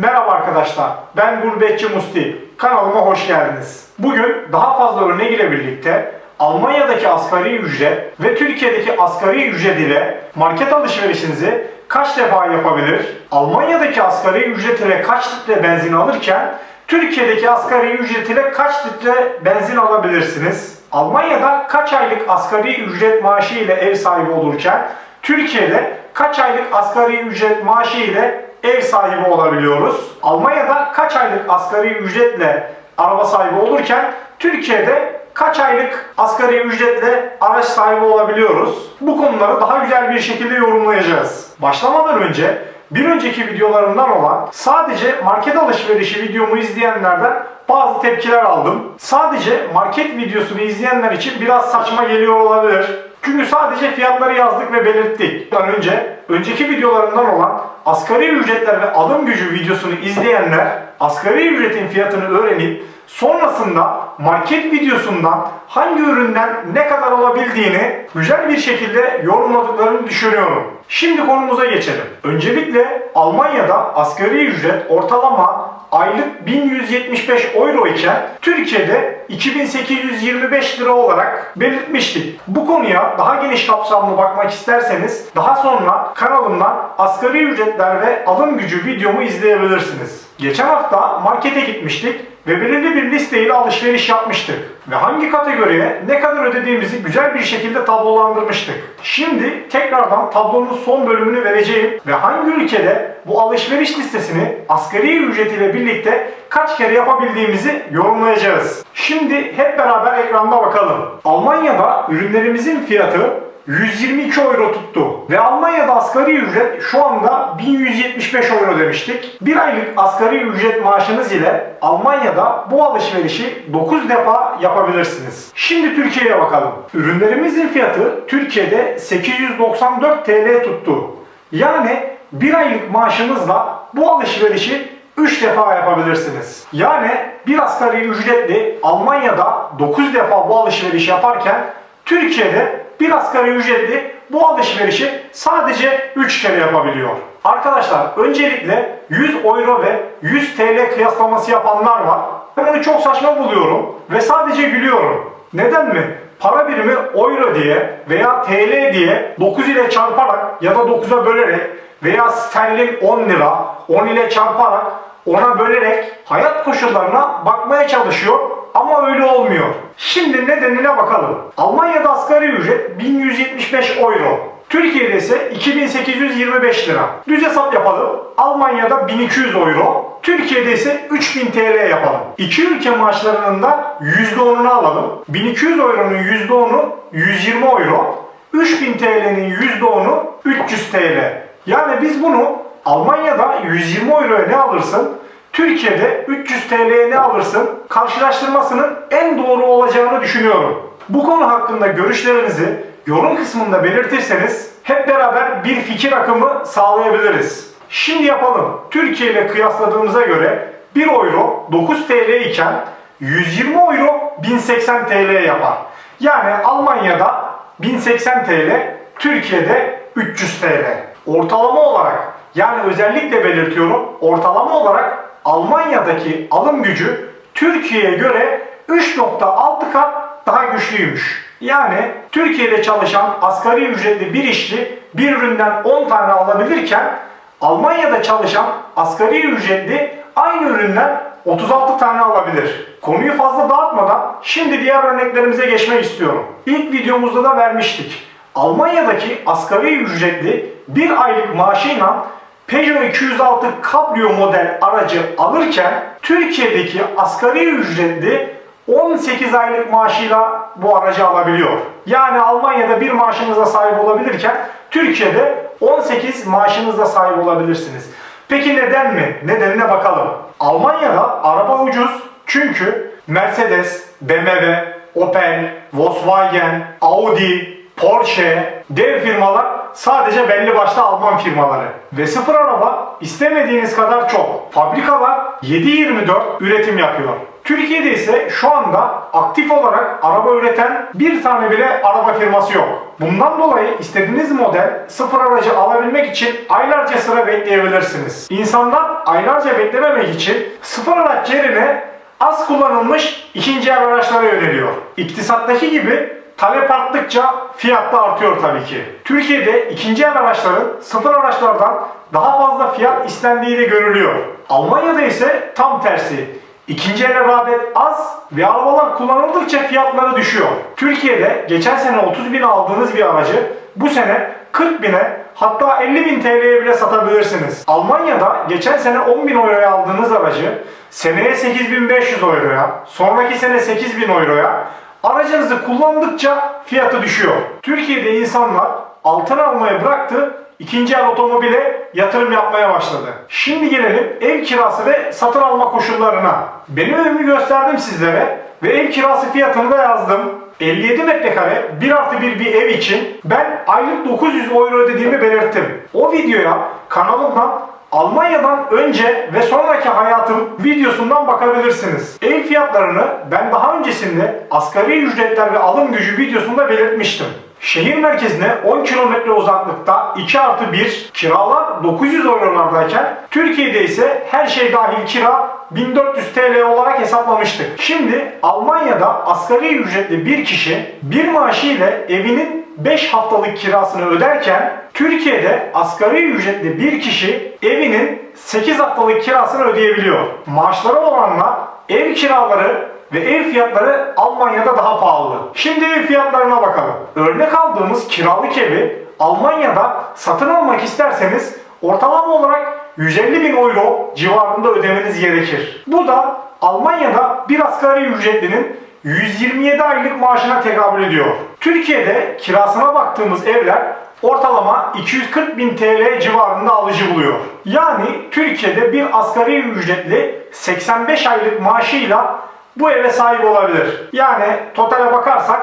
Merhaba arkadaşlar, ben Gurbetçi Musti. Kanalıma hoş geldiniz. Bugün daha fazla örnek ile birlikte Almanya'daki asgari ücret ve Türkiye'deki asgari ücret ile market alışverişinizi kaç defa yapabilir? Almanya'daki asgari ücret ile kaç litre benzin alırken Türkiye'deki asgari ücret ile kaç litre benzin alabilirsiniz? Almanya'da kaç aylık asgari ücret maaşı ile ev sahibi olurken Türkiye'de kaç aylık asgari ücret maaşı ile ev sahibi olabiliyoruz? Almanya'da kaç aylık asgari ücretle araba sahibi olurken Türkiye'de kaç aylık asgari ücretle araç sahibi olabiliyoruz? Bu konuları daha güzel bir şekilde yorumlayacağız. Başlamadan önce bir önceki videolarımdan olan sadece market alışverişi videomu izleyenlerden bazı tepkiler aldım. Sadece market videosunu izleyenler için biraz saçma geliyor olabilir. Çünkü sadece fiyatları yazdık ve belirttik. Önce önceki videolarımdan olan asgari ücretler ve alım gücü videosunu izleyenler asgari ücretin fiyatını öğrenip sonrasında market videosundan hangi üründen ne kadar alabildiğini güzel bir şekilde yorumladıklarını düşünüyorum. Şimdi konumuza geçelim. Öncelikle Almanya'da asgari ücret ortalama aylık 1175 euro iken Türkiye'de 2825 lira olarak belirtmiştik. Bu konuya daha geniş kapsamlı bakmak isterseniz daha sonra kanalımdan asgari ücretler ve alım gücü videomu izleyebilirsiniz. Geçen hafta markete gitmiştik ve belirli bir listeyle alışveriş yapmıştık. Ve hangi kategoriye ne kadar ödediğimizi güzel bir şekilde tablolandırmıştık. Şimdi tekrardan tablonun son bölümünü vereceğim ve hangi ülkede bu alışveriş listesini asgari ücret ile birlikte kaç kere yapabildiğimizi yorumlayacağız. Şimdi hep beraber ekranda bakalım. Almanya'da ürünlerimizin fiyatı 122 euro tuttu. Ve Almanya'da asgari ücret şu anda 1175 euro demiştik. Bir aylık asgari ücret maaşınız ile Almanya'da bu alışverişi 9 defa yapabilirsiniz. Şimdi Türkiye'ye bakalım. Ürünlerimizin fiyatı Türkiye'de 894 TL tuttu. Yani bir aylık maaşınızla bu alışverişi 3 defa yapabilirsiniz. Yani bir asgari ücretli Almanya'da 9 defa bu alışveriş yaparken Türkiye'de bir asgari ücretli bu alışverişi sadece 3 kere yapabiliyor. Arkadaşlar öncelikle 100 euro ve 100 TL kıyaslaması yapanlar var. Ben bunu çok saçma buluyorum ve sadece gülüyorum. Neden mi? Para birimi euro diye veya TL diye 9 ile çarparak ya da 9'a bölerek veya sterlin 10 lira 10 ile çarparak ona bölerek hayat koşullarına bakmaya çalışıyor ama öyle olmuyor. Şimdi nedenine bakalım. Almanya'da asgari ücret 1175 euro. Türkiye'de ise 2825 lira. Düz hesap yapalım. Almanya'da 1200 euro. Türkiye'de ise 3000 TL yapalım. İki ülke maaşlarının da %10'unu alalım. 1200 euronun %10'u 120 euro. 3000 TL'nin %10'u 300 TL. Yani biz bunu Almanya'da 120 euroya ne alırsın? Türkiye'de 300 TL'ye ne alırsın? Karşılaştırmasının en doğru olacağını düşünüyorum. Bu konu hakkında görüşlerinizi yorum kısmında belirtirseniz hep beraber bir fikir akımı sağlayabiliriz. Şimdi yapalım. Türkiye ile kıyasladığımıza göre 1 euro 9 TL iken 120 euro 1080 TL yapar. Yani Almanya'da 1080 TL, Türkiye'de 300 TL. Ortalama olarak yani özellikle belirtiyorum ortalama olarak Almanya'daki alım gücü Türkiye'ye göre 3.6 kat daha güçlüymüş. Yani Türkiye'de çalışan asgari ücretli bir işçi bir üründen 10 tane alabilirken Almanya'da çalışan asgari ücretli aynı üründen 36 tane alabilir. Konuyu fazla dağıtmadan şimdi diğer örneklerimize geçmek istiyorum. İlk videomuzda da vermiştik. Almanya'daki asgari ücretli bir aylık maaşıyla Peugeot 206 Cabrio model aracı alırken Türkiye'deki asgari ücretli 18 aylık maaşıyla bu aracı alabiliyor. Yani Almanya'da bir maaşınıza sahip olabilirken Türkiye'de 18 maaşınızla sahip olabilirsiniz. Peki neden mi? Nedenine bakalım. Almanya'da araba ucuz çünkü Mercedes, BMW, Opel, Volkswagen, Audi, Porsche, dev firmalar sadece belli başlı Alman firmaları. Ve sıfır araba istemediğiniz kadar çok. Fabrikalar 7-24 üretim yapıyor. Türkiye'de ise şu anda aktif olarak araba üreten bir tane bile araba firması yok. Bundan dolayı istediğiniz model sıfır aracı alabilmek için aylarca sıra bekleyebilirsiniz. İnsanlar aylarca beklememek için sıfır araç yerine az kullanılmış ikinci el araçlara yöneliyor. İktisattaki gibi talep arttıkça fiyat da artıyor tabii ki. Türkiye'de ikinci el araçların sıfır araçlardan daha fazla fiyat istendiği de görülüyor. Almanya'da ise tam tersi. İkinci el rağbet az ve arabalar kullanıldıkça fiyatları düşüyor. Türkiye'de geçen sene 30 bin aldığınız bir aracı bu sene 40 bine hatta 50 bin TL'ye bile satabilirsiniz. Almanya'da geçen sene 10 bin euroya aldığınız aracı seneye 8500 euroya, sonraki sene 8000 euroya aracınızı kullandıkça fiyatı düşüyor. Türkiye'de insanlar altın almayı bıraktı, ikinci el otomobile yatırım yapmaya başladı. Şimdi gelelim ev kirası ve satın alma koşullarına. Benim evimi gösterdim sizlere ve ev kirası fiyatını da yazdım. 57 metrekare 1 artı 1 bir ev için ben aylık 900 euro ödediğimi belirttim. O videoya kanalımdan Almanya'dan önce ve sonraki hayatım videosundan bakabilirsiniz. Ev fiyatlarını ben daha öncesinde asgari ücretler ve alım gücü videosunda belirtmiştim. Şehir merkezine 10 kilometre uzaklıkta 2 artı 1 kiralar 900 eurolardayken Türkiye'de ise her şey dahil kira 1400 TL olarak hesaplamıştık. Şimdi Almanya'da asgari ücretli bir kişi bir maaşı ile evinin 5 haftalık kirasını öderken Türkiye'de asgari ücretli bir kişi evinin 8 haftalık kirasını ödeyebiliyor. Maaşları olanlar ev kiraları ve ev fiyatları Almanya'da daha pahalı. Şimdi ev fiyatlarına bakalım. Örnek aldığımız kiralık evi Almanya'da satın almak isterseniz ortalama olarak 150 bin euro civarında ödemeniz gerekir. Bu da Almanya'da bir asgari ücretlinin 127 aylık maaşına tekabül ediyor. Türkiye'de kirasına baktığımız evler ortalama 240 bin TL civarında alıcı buluyor. Yani Türkiye'de bir asgari ücretli 85 aylık maaşıyla bu eve sahip olabilir. Yani totale bakarsak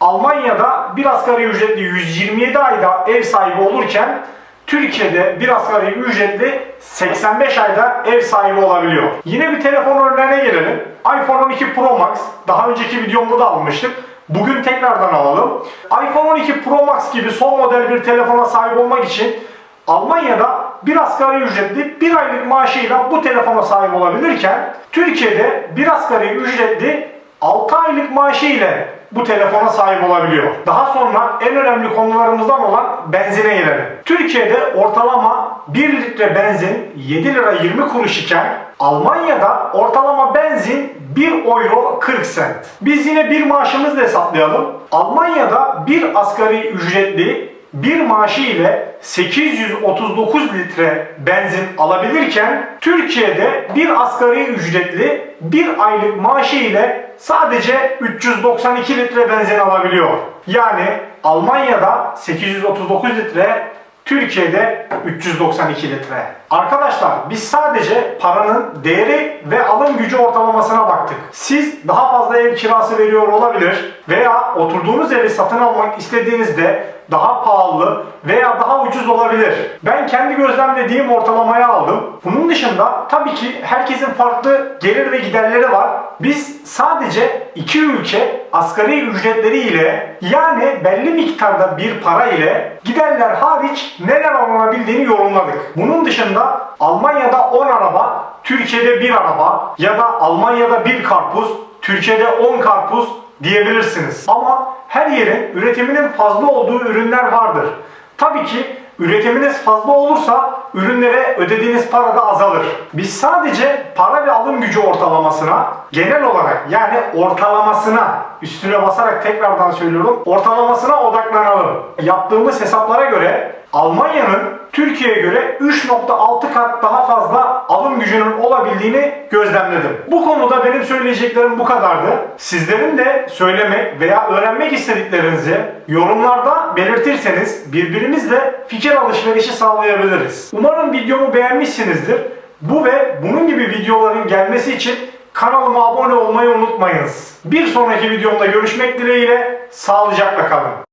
Almanya'da bir asgari ücretli 127 ayda ev sahibi olurken Türkiye'de bir asgari ücretli 85 ayda ev sahibi olabiliyor. Yine bir telefon örneğine gelelim. iPhone 12 Pro Max daha önceki videomda da almıştık. Bugün tekrardan alalım. iPhone 12 Pro Max gibi son model bir telefona sahip olmak için Almanya'da bir asgari ücretli bir aylık maaşıyla bu telefona sahip olabilirken Türkiye'de bir asgari ücretli 6 aylık maaşı ile bu telefona sahip olabiliyor. Daha sonra en önemli konularımızdan olan benzine gelelim. Türkiye'de ortalama 1 litre benzin 7 lira 20 kuruş iken Almanya'da ortalama benzin 1 euro 40 sent. Biz yine bir maaşımızla hesaplayalım. Almanya'da bir asgari ücretli bir maaşı ile 839 litre benzin alabilirken Türkiye'de bir asgari ücretli bir aylık maaşı ile sadece 392 litre benzin alabiliyor. Yani Almanya'da 839 litre, Türkiye'de 392 litre. Arkadaşlar biz sadece paranın değeri ve alım gücü ortalamasına baktık. Siz daha fazla ev kirası veriyor olabilir veya oturduğunuz evi satın almak istediğinizde daha pahalı veya daha ucuz olabilir. Ben kendi gözlemlediğim ortalamayı aldım. Bunun dışında tabii ki herkesin farklı gelir ve giderleri var. Biz sadece iki ülke asgari ücretleri ile yani belli miktarda bir para ile giderler hariç neler alınabildiğini yorumladık. Bunun dışında Almanya'da 10 araba, Türkiye'de bir araba ya da Almanya'da bir karpuz, Türkiye'de 10 karpuz diyebilirsiniz. Ama her yerin üretiminin fazla olduğu ürünler vardır. Tabii ki üretiminiz fazla olursa ürünlere ödediğiniz para da azalır. Biz sadece para ve alım gücü ortalamasına genel olarak yani ortalamasına üstüne basarak tekrardan söylüyorum ortalamasına odaklanalım. Yaptığımız hesaplara göre Almanya'nın Türkiye'ye göre 3.6 kat daha fazla alım gücünün olabildiğini gözlemledim. Bu konuda benim söyleyeceklerim bu kadardı. Sizlerin de söylemek veya öğrenmek istediklerinizi yorumlarda belirtirseniz birbirimizle fikir alışverişi sağlayabiliriz. Umarım videomu beğenmişsinizdir. Bu ve bunun gibi videoların gelmesi için kanalıma abone olmayı unutmayınız. Bir sonraki videomda görüşmek dileğiyle sağlıcakla kalın.